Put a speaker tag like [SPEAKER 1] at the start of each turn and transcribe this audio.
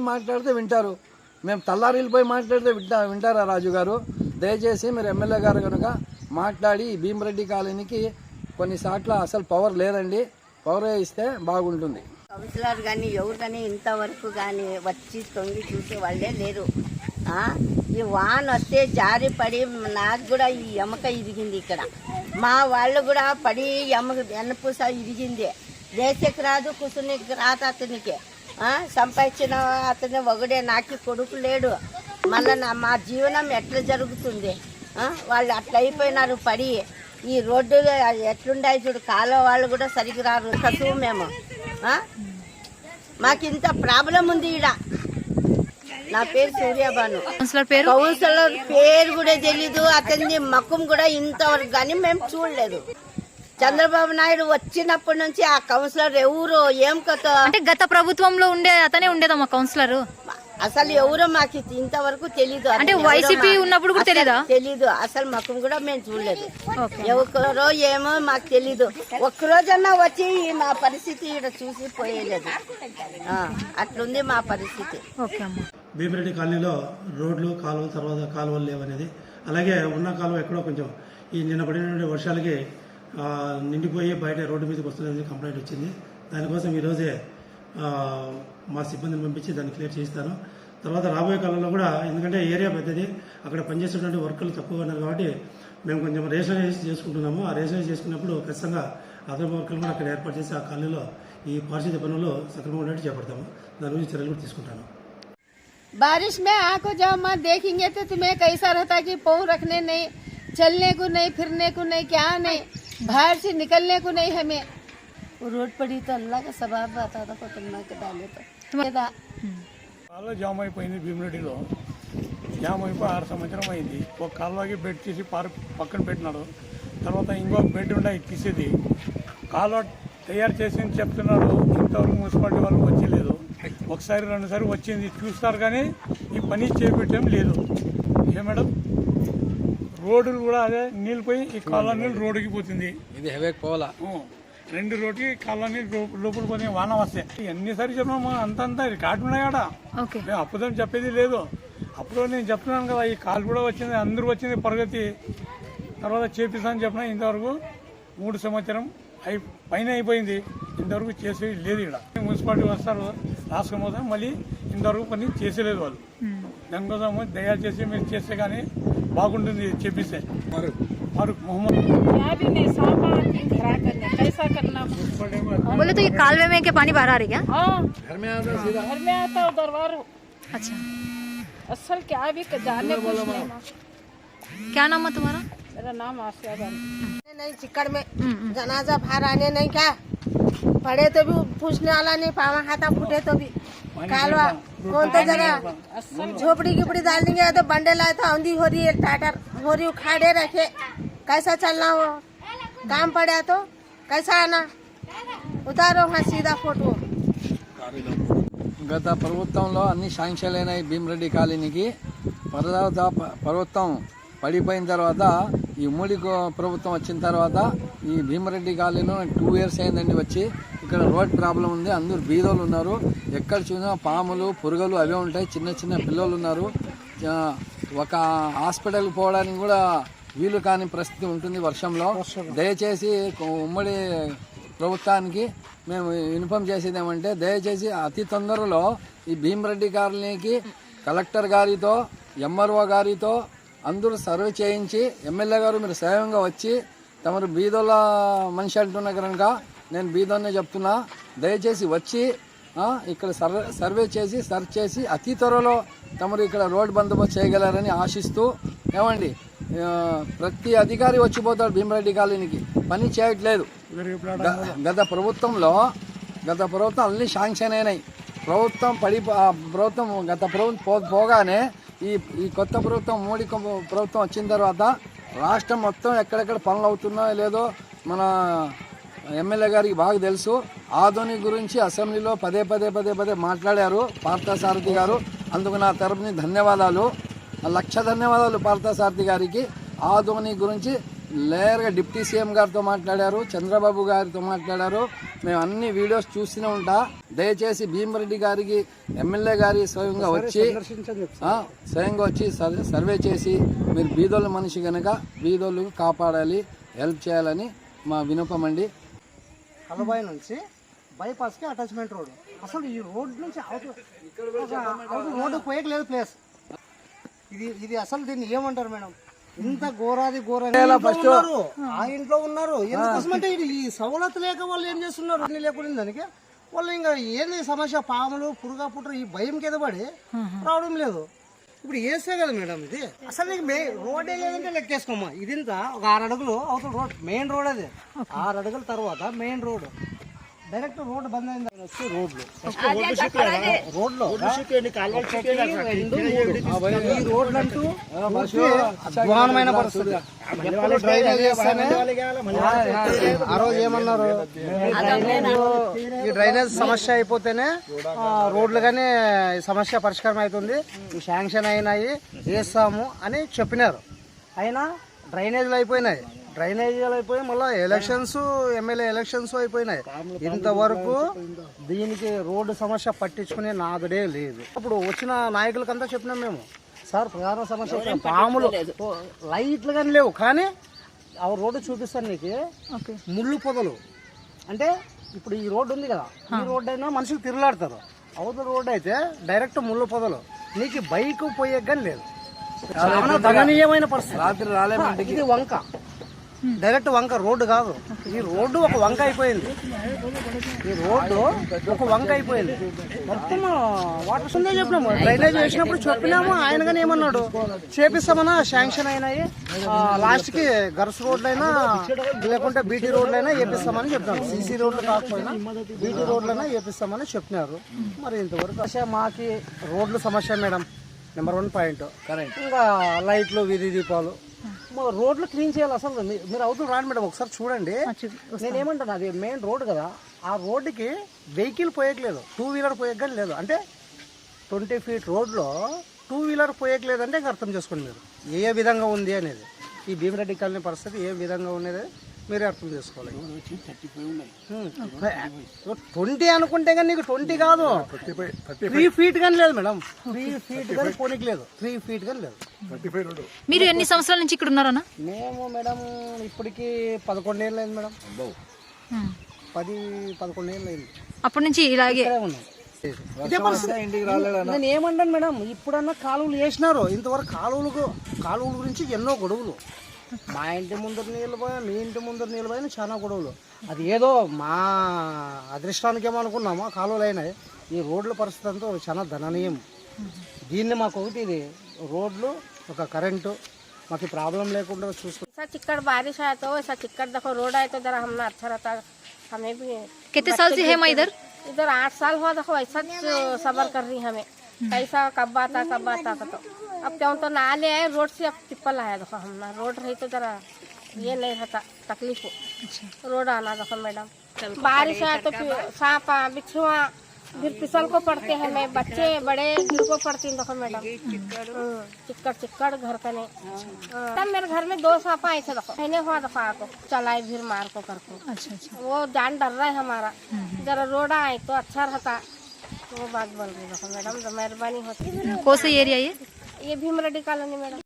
[SPEAKER 1] వెళ్ళి మాట్లాడితే వింటారు. మేము తల్లారిల్లు పోయి మాట్లాడితే వింటా వింటారా రాజు గారు? దయచేసి మీరు ఎమ్మెల్యే గారు కనుక మాట్లాడి భీమరెడ్డి కాలనీకి కొన్నిసార్లు అసలు పవర్ లేదండి. పవర్ ఇస్తే బాగుంటుంది.
[SPEAKER 2] కౌన్సిలర్ కానీ ఎవరు కానీ ఇంతవరకు కానీ వచ్చి తొంగి చూసే వాళ్ళే లేరు. ఆ? ఈ వాన్ వస్తే జారి పడి నాకు కూడా ఈ ఎమక ఇరిగింది ఇక్కడ. మా వాళ్ళు కూడా పడి ఎమక వెన్నపూస ఇరిగింది. దేశకు రాదు కుసునికి రాదు అతనికి. సంపాదించిన అతని ఒకడే నాకు కొడుకు లేడు. మళ్ళీ నా మా జీవనం ఎట్లా జరుగుతుంది? ఆ? వాళ్ళు అట్లా అయిపోయినారు పడి. ఈ రోడ్డు ఎట్లుండాయి చూడు కాలువ వాళ్ళు కూడా సరిగ్గా రారు కసువు మేము. ఆ? మాకు ఇంత ప్రాబ్లం ఉంది ఈడ. నా పేరు సూర్యబాను
[SPEAKER 3] కౌన్సిలర్ పేరు?
[SPEAKER 2] కౌన్సిలర్ పేరు కూడా తెలీదు అతని మకం కూడా ఇంతవరకు కానీ మేము చూడలేదు. చంద్రబాబు నాయుడు వచ్చినప్పటి నుంచి ఆ కౌన్సిలర్ ఎవరు ఏం కథ?
[SPEAKER 3] అంటే గత ప్రభుత్వంలో ఉండే అతనే ఉండేదమ్మా కౌన్సిలర్?
[SPEAKER 2] అసలు ఎవరో మాకు ఇంతవరకు తెలీదు.
[SPEAKER 3] అంటే వైసీపీ ఉన్నప్పుడు కూడా తెలీదా?
[SPEAKER 2] తెలీదు. అసలు మకం కూడా మేము చూడలేదు. ఎవరో ఏమో మాకు తెలీదు. ఒక్కరోజన్నా వచ్చి మా పరిస్థితి ఇక్కడ చూసి పోయేలేదు. ఆ, అట్లుంది మా పరిస్థితి.
[SPEAKER 3] ఓకే అమ్మా.
[SPEAKER 4] భీమిరెడ్డి కాలనీలో రోడ్లు కాలువ తర్వాత కాలువలు లేవనేది. అలాగే ఉన్న కాలువ ఎక్కడో కొంచెం ఈ నిన్న పడినటువంటి వర్షాలకి నిండిపోయి బయట రోడ్డు మీదకి వస్తున్నది కంప్లైంట్ వచ్చింది దానికోసం ఈరోజే ఆ, మా సిబ్బందిని పంపించి దాన్ని క్లియర్ చేయిస్తాను తర్వాత రాబోయే కాలంలో కూడా ఎందుకంటే ఏరియా పెద్దది అక్కడ పనిచేసేటువంటి వర్కర్లు తక్కువ ఉన్నారు కాబట్టి మేము కొంచెం రేషనలైజ్ చేసుకుంటున్నాము ఆ రేషనలైజ్ చేసుకున్నప్పుడు ఖచ్చితంగా అదనపు వర్కర్లు కూడా అక్కడ ఏర్పాటు చేసి ఆ కాలనీలో ఈ పారిశుద్ధ్య పనులు సక్రమంగా ఉండేట్టు చేపడతాము దాని గురించి చర్యలు కూడా తీసుకుంటాను
[SPEAKER 5] बारिश में आको जब मत देखेंगे तो तुम्हें कैसा रहता कि पाँव रखने नहीं चलने को नहीं फिरने को नहीं क्या नहीं बाहर से निकलने को नहीं हमें वो रोड पड़ी तो अल्लाह का सबाब आता था पतंगा के डाले तो ये था।
[SPEAKER 6] కాలువ జామ్ అయిపోయింది భీమిరెడ్డిలో జామ్ అయిపోయి ఆరు సంవత్సరం అయింది ఒక కాలువకి బెడ్ తీసి పార్క్ పక్కన పెట్టినాడు తర్వాత ఇంకొక బెడ్ ఉండే అది తీసేది కాలువ తయారు చేసి చెప్తున్నారు ఇంతవరకు మున్సిపాలిటీ వాళ్ళు వచ్చలేదు ఒకసారి రెండుసారి వచ్చింది చూస్తారు కానీ ఈ పని చేపెట్టడం లేదు ఏ మేడం రోడ్డులు కూడా అదే నీళ్ళు పోయి ఈ కాలువ నీళ్ళు రోడ్డుకి పోతుంది.
[SPEAKER 1] ఇది హెవేక్
[SPEAKER 6] ఊ. రెండు రోడ్డుకి కాలువని లోపల పోతే వాన వస్తాయి ఎన్నిసార్లు చెప్పినాము అంతంతా రికార్డు ఉన్నాయి ఆడ.
[SPEAKER 3] ఓకే.
[SPEAKER 6] మేము అప్పుదని చెప్పేది లేదు. అప్పుడు నేను చెప్తున్నాను కదా ఈ కాలు కూడా వచ్చింది అందరూ వచ్చింది ప్రగతి. తర్వాత చేపిస్తాను చెప్పిన ఇంతవరకు మూడు సంవత్సరం అయి పైన అయిపోయింది. ఇంతవరకు చేసేది లేదు ఇక్కడ మున్సిపాలిటీ వస్తారు రాసుకొని పోతాం. మళ్ళీ ఇంతవరకు పని చేసేలేదు వాళ్ళు. దానికోసం దయచేసి మీరు చేస్తే కానీ బాగుంటుంది చెప్పిస్తే ఫారూక్ మొహమ్మద్
[SPEAKER 5] क्या भी नहीं सामान खड़ा करने कैसा करना
[SPEAKER 3] बोले तो ये कालवे में के पानी बाहर आ रही क्या
[SPEAKER 5] हाँ
[SPEAKER 1] घर में आता सीधा
[SPEAKER 5] घर में आता है दरबार
[SPEAKER 3] अच्छा
[SPEAKER 5] असल क्या भी जाने कुछ नहीं माँ।
[SPEAKER 3] क्या नाम है तुम्हारा
[SPEAKER 5] मेरा नाम आसिया बानी
[SPEAKER 2] नहीं चिक्कड़ में
[SPEAKER 3] हम्म, हम्म।
[SPEAKER 2] जनाजा बाहर आने नहीं क्या पड़े तो भी पूछने वाला नहीं पावा खाता फूटे तो भी कालवा कौन तो जगह झोपड़ी गिपड़ी डाल देंगे तो बंडे लाए तो आंधी हो रही है टाटर हो रही उखाड़े रखे कैसा चलना हो काम पड़ा तो कैसा आना उतारो हाँ सीधा फोटो
[SPEAKER 1] గత ప్రభుత్వంలో అన్ని శాంక్షన్ అయినాయి భీమరెడ్డి కాలనీకి తర్వాత ప- ప్రభుత్వం పడిపోయిన తర్వాత ఈ ఉమ్మడి ప్రభుత్వం వచ్చిన తర్వాత ఈ భీమరెడ్డి కాలనీలో టూ ఇయర్స్ అయిందండి వచ్చి. ఇక్కడ రోడ్ ప్రాబ్లం ఉంది అందరూ బీదోళ్ళు ఉన్నారు. ఎక్కడ చూసినా పాములు పురుగులు అవే ఉంటాయి చిన్న చిన్న పిల్లలు ఉన్నారు. ఒక హాస్పిటల్ పోవడానికి కూడా వీలు కాని పరిస్థితి ఉంటుంది వర్షంలో. దయచేసి ఉమ్మడి ప్రభుత్వానికి మేము ఇన్ఫామ్ చేసేది ఏమంటే దయచేసి అతి తొందరలో ఈ భీమరెడ్డి కాలనీకి కలెక్టర్ గారితో ఎంఆర్ఓ గారితో అందరూ సర్వే చేయించి ఎమ్మెల్యే గారు మీరు స్వయంగా వచ్చి తమరు బీదోల మనిషి అంటున్న కనుక నేను బీదోనే చెప్తున్నా. దయచేసి వచ్చి ఇక్కడ సర్వే సర్వే చేసి సర్చ్ చేసి అతి త్వరలో తమరు ఇక్కడ రోడ్ బందోబస్తు చేయగలరని ఆశిస్తూ ఏమండి ప్రతి అధికారి వచ్చిపోతాడు భీమరెడ్డి కాలనీకి. పని చేయట్లేదు. గత ప్రభుత్వంలో గత ప్రభుత్వం అన్ని శాంక్షన్ అయినాయి. ప్రభుత్వం పడి ప్రభుత్వం గత ప్రభుత్వం పో- పోగానే ఈ ఈ కొత్త ప్రభుత్వం మోడీ ప్రభుత్వం వచ్చిన తర్వాత రాష్ట్రం మొత్తం ఎక్కడెక్కడ పనులు అవుతున్నాయో లేదో మన ఎమ్మెల్యే గారికి బాగా తెలుసు. ఆధునిక గురించి అసెంబ్లీలో పదే పదే పదే పదే మాట్లాడారు పార్థసారథి గారు. అందుకు నా తరపుని ధన్యవాదాలు. లక్ష ధన్యవాదాలు పార్థసారథి గారికి. ఆధునిక గురించి లేయర్గా డిప్యూటీ సీఎం గారితో మాట్లాడారు చంద్రబాబు గారితో మాట్లాడారు. మేము అన్ని వీడియోస్ చూస్తూనే ఉంటా. దయచేసి భీమరెడ్డి గారికి ఎమ్మెల్యే గారి స్వయంగా వచ్చి స్వయంగా వచ్చి సర్- సర్వే చేసి మీరు బీదోళ్ళ మనిషి కనుక బీదోళ్ళు కాపాడాలి హెల్ప్ చేయాలని మా వినపం అండి.
[SPEAKER 7] కలబాయి నుంచి బైపాస్కి అటాచ్మెంట్ రోడ్ అసలు ఈ రోడ్ నుంచి రోడ్డు పోయకలేదు ప్లేస్. ఇది ఇది అసలు దీన్ని ఏమంటారు మేడం? ఇంత ఘోరాది ఘోరంగా
[SPEAKER 1] ఫస్ట్
[SPEAKER 7] ఉన్నారు. ఆ ఇంట్లో ఉన్నారు. ఎందుకోసం అంటే ఇది ఈ సవలతు లేక వాళ్ళు ఏం చేస్తున్నారు? అన్ని లేకుండా దానికి. వాళ్ళు ఇంకా ఏంది సమస్య? పాములు పురుగా పుట్ర ఈ భయం కింద పడి రావడం లేదు. ఇప్పుడు వేస్తే కదా మేడం ఇది. అసలు నీకు మెయిన్ రోడ్ లేదంటే లెక్కేసుకోమ్మా. ఇది ఇంత ఒక ఆరు అడుగులు అవతల రోడ్. మెయిన్ రోడ్ అది. ఆరు అడుగుల తర్వాత main road. Direct road bandh అయింది. వచ్చి రోడ్లు. రోడ్లు. ఈ రోడ్లు అంటూ అధ్వానమైన పరిస్థితి ఎప్పుడు డ్రైనేజ్ చేస్తేనే? ఆ రోజు ఏమన్నారు? ఈ డ్రైనేజ్ ఈ డ్రైనేజ్ సమస్య అయిపోతేనే ఆ, రోడ్లు కానీ సమస్య పరిష్కారం అవుతుంది. ఈ శాంక్షన్ అయినాయి వేస్తాము అని చెప్పినారు. అయినా డ్రైనేజీలు అయిపోయినాయి. డ్రైనేజీలు అయిపోయి మళ్ళీ ఎలక్షన్స్ ఎమ్మెల్యే ఎలక్షన్స్ అయిపోయినాయి. ఇంతవరకు దీనికి రోడ్డు సమస్య పట్టించుకునే నాదుడే లేదు. ఇప్పుడు వచ్చిన నాయకులకంతా చెప్పినాం మేము. సార్ ప్రధాన సమస్య పాములు. లైట్లు కానీ లేవు. కానీ ఆ రోడ్డు చూపిస్తాను నీకు.
[SPEAKER 3] ఓకే.
[SPEAKER 7] ముళ్ళు పొదలు. అంటే ఇప్పుడు ఈ రోడ్డు ఉంది కదా ఈ రోడ్డు అయినా మనుషులు తిరలాడతారు అవతల రోడ్డు అయితే డైరెక్ట్ ముళ్ళు పొదలు. నీకు బైక్ పోయే కానీ లేదు. చాలా దయనీయమైన పరిస్థితి.
[SPEAKER 1] రాత్రి రాలేమంటే
[SPEAKER 7] ఇది వంక. డైరెక్ట్ వంక రోడ్డు కాదు. ఈ రోడ్డు ఒక వంక అయిపోయింది. ఈ రోడ్డు ఒక వంక అయిపోయింది. మొత్తం వాటర్ ఉందే చెప్పినాము. డ్రైనేజ్ వేసినప్పుడు చెప్పినాము ఆయన కానీ ఏమన్నాడు? చేపిస్తామన్నా శాంక్షన్ అయినాయి. లాస్ట్కి గర్ల్స్ రోడ్లు అయినా లేకుంటే బీటీ రోడ్లు అయినా వేపిస్తామని చెప్పినారు సీసీ రోడ్లు కాకపోయినా బీటీ రోడ్లు అయినా వేపిస్తామని చెప్పినారు. మరి ఇంతవరకు మాకి రోడ్లు సమస్య madam. Number one point.
[SPEAKER 1] Correct.
[SPEAKER 7] ఇంకా లైట్లు వీధి దీపాలు రోడ్లు క్లీన్ చేయాలి అసలు. మీరు అవుతూ రాండి మేడం ఒకసారి చూడండి. నేను ఏమంటాను అది మెయిన్ రోడ్ కదా. ఆ రోడ్డుకి వెహికల్ పోయట్లేదు. టూ వీలర్ పోయక లేదు. అంటే ట్వంటీ ఫీట్ రోడ్లో టూ వీలర్ పోయట్లేదు అంటే ఇంకా అర్థం చేసుకోండి మీరు. ఏ విధంగా ఉంది అనేది. ఈ భీమరెడ్డి కాలనీ పరిస్థితి ఏ విధంగా ఉన్నది? మీరే అర్థం చేసుకోవాలి. ట్వంటీ అనుకుంటే కానీ నీకు ట్వంటీ కాదు. త్రీ ఫీట్ కానీ లేదు మేడం. త్రీ ఫీట్ కానీ పోనీకి లేదు. త్రీ ఫీట్ కానీ లేదు.
[SPEAKER 3] మీరు ఎన్ని సంవత్సరాల నుంచి ఇక్కడ ఉన్నారన్నా?
[SPEAKER 7] మేము మేడం ఇప్పటికి పదకొండు ఏళ్ళు అయింది మేడం. పది పదకొండు ఏళ్ళు అయింది.
[SPEAKER 3] అప్పటి నుంచి ఇలాగే.
[SPEAKER 7] ఉన్నాం. నేను ఏమంటాను మేడం ఇప్పుడన్నా కాలువలు వేసినారు. ఇంతవరకు కాలువలకు కాలువల గురించి ఎన్నో గొడవలు. మా ఇంటి ముందర నీళ్ళు పోయా మీ ఇంటి ముందర నీళ్ళు పోయినా చాలా గొడవలు అది ఏదో మా అదృష్టానికి ఏమనుకున్నామో కాలువలు అయినాయి ఈ రోడ్ల పరిస్థితి అంతా చాలా ధననీయం దీన్ని మాకు ఒకటి ఇది రోడ్లు ఒక కరెంటు మాకు ప్రాబ్లం లేకుండా చూసుకుంటాం
[SPEAKER 8] ऐसा चिक्कड़ बारिश आया तो ऐसा चिक्कड़ देखो रोड आए तो जरा हमने अच्छा रहता हमें भी
[SPEAKER 3] कितने साल से है मैं इधर
[SPEAKER 8] इधर आठ साल हुआ देखो ऐसा सबर कर रही हमें कैसा कब आता कब आता का तो अब क्यों तो नाले आए रोड से अब चिप्पल आया देखो हमने रोड रही तो जरा ये नहीं रहता तकलीफ़ रोड आना देखो मैडम। बारिश आया तो फिर सांप बिच्छुआ फिर फिसल को पड़ते हैं मैं बच्चे बड़े गिर को पड़ती हैं देखो मैडम। हम्म, चिक्कड़ चिक्कड़ घर का नहीं। हाँ। तब मेरे घर में दो सांप आए थे देखो। मैंने हुआ देखो आको चलाए फिर मार को करको।
[SPEAKER 3] अच्छा अच्छा।
[SPEAKER 8] वो जान डर रहा है हमारा। जरा रोड आए तो अच्छा रहता। वो बात बोल रही देखो मैडम तो मेहरबानी होती।
[SPEAKER 3] है कौन सा एरिया ये?
[SPEAKER 8] ये भीमरेड्डी कॉलोनी मैडम।